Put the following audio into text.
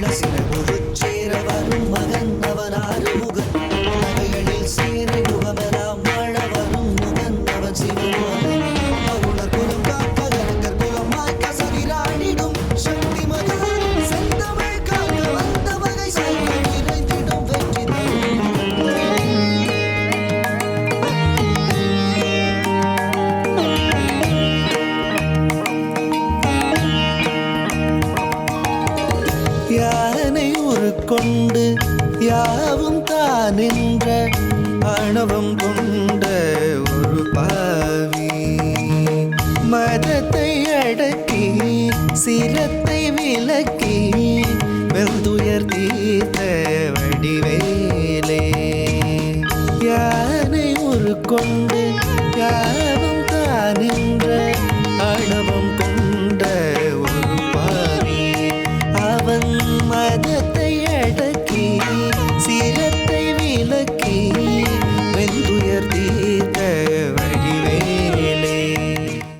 இளசின ஒரு சேர வரும் மகன் கொண்டு யாவும் தான் என்ற அணவம் கொண்ட ஒரு பாவி. மதத்தை அடக்கி சிரத்தை விலக்கி வெந்துயர் தீர்த்த வடிவேலே. யானை ஒரு கொண்டு யாவும் தான் என்ற அணவம் கொண்ட ஒரு பாவி. அவன் மதத்தை